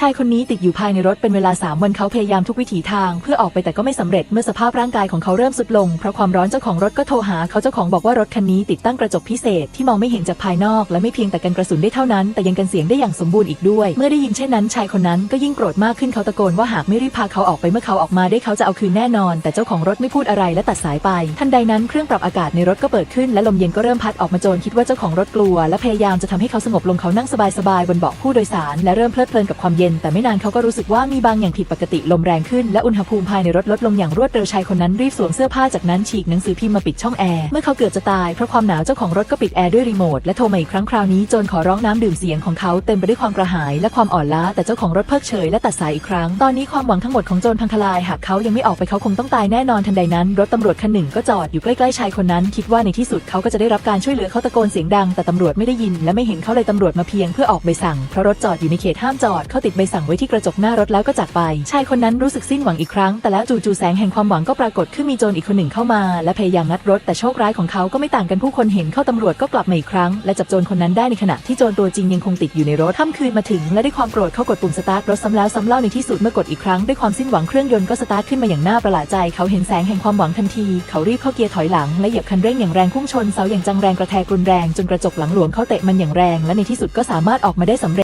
ชายคนนี้ติดอยู่ภายในรถเป็นเวลา3วันเขาพยายามทุกวิถีทางเพื่อออกไปแต่ก็ไม่สำเร็จเมื่อสภาพร่างกายของเขาเริ่มสุดลง เพราะความร้อนเจ้าของรถก็โทรหาเขาเจ้าของบอกว่ารถคันนี้ติดตั้งกระจกพิเศษที่มองไม่เห็นจากภายนอก และไม่เพียงแต่กันกระสุนได้เท่านั้น แต่ยังกันเสียงได้อย่างสมบูรณ์อีกด้วย เมื่อได้ยินเช่นนั้นชายคนนั้นก็ยิ่งโกรธมากขึ้นเขาตะโกนว่าหากไม่รีบพาเขาออกไปเมื่อเขาออกมาได้เขาจะเอาคืนแน่นอน แต่เจ้าของรถไม่พูดอะไรและตัดสายไป ทันใดนั้นเครื่องปรับอากาศในรถก็เปิดขึ้นและลมเย็นก็เริ่มพัดออกมาโจรคิดว่าเจ้าของรถกลัว และพยายามจะทำให้เขาสงบลงเขานั่งสบายๆบนเบาะผู้โดยสารและเริ่มเพลิดเพลินกับความเย็นแต่ไม่นานเขาก็รู้สึกว่ามีบางอย่างผิดปกติลมแรงขึ้นและอุณหภูมิภายในรถลดลงอย่างรวดเร็วชายคนนั้นรีบสวมเสื้อผ้าจากนั้นฉีกหนังสือพิมพ์มาปิดช่องแอร์เมื่อเขาเกือบจะตายเพราะความหนาวเจ้าของรถก็ปิดแอร์ด้วยรีโมทและโทรมาอีกครั้งคราวนี้โจรขอร้องน้ำดื่มเสียงของเขาเต็มไปด้วยความกระหายและความอ่อนล้าแต่เจ้าของรถเพิกเฉยและตัดสายอีกครั้งตอนนี้ความหวังทั้งหมดของโจรพังทลายหากเขายังไม่ออกไปเขาคงต้องตายแน่นอนทันใดนั้น รถตำรวจคันหนึ่งก็จอดอยู่ใกล้ๆชายคนนั้น คิดว่าในที่สุดเขาก็จะได้รับการช่วยเหลือเขาตะโกนเสียงดังแต่ตำรวจไม่ได้ยิน และไม่เห็นเขาเลยตำรวจมาเพียงเพื่อออกใบสั่งเพราะรถจอดอยู่ในเขตห้ามจอดเขาติดใบสั่งไว้ที่กระจกหน้ารถแล้วก็จากไป ชายคนนั้นรู้สึกสิ้นหวังอีกครั้ง แต่แล้วจู่ๆแสงแห่งความหวังก็ปรากฏขึ้นมีโจรอีกคนหนึ่งเข้ามา และพยายามงัดรถแต่โชคร้ายของเขาก็ไม่ต่างกันผู้คนเห็นเข้าตำรวจก็กลับมาอีกครั้ง และจับโจรคนนั้นได้ในขณะที่โจรตัวจริงยังคงติดอยู่ในรถค่ำคืนมาถึง และด้วยความโกรธเขากดปุ่มสตาร์ทรถซ้ำแล้วซ้ำเล่าในที่สุดเมื่อกดอีกครั้งด้วยความสิ้นหวังเครื่องยนต์ก็สตาร์ทขึ้นมาอย่างน่าประหลาดใจ เขาเห็นแสงแห่งความหวังทันที เขารีบเข้าเกียร์ถอยหลังและเหยียบคันเร่งอย่างแรงพุ่งชนเสาอย่างจังแรงกระแทกรุนแรงจนกระจกหลังหลวมเขาเตะมันอย่างแรง และในที่สุดก็สามารถออกมาได้สำเร็จ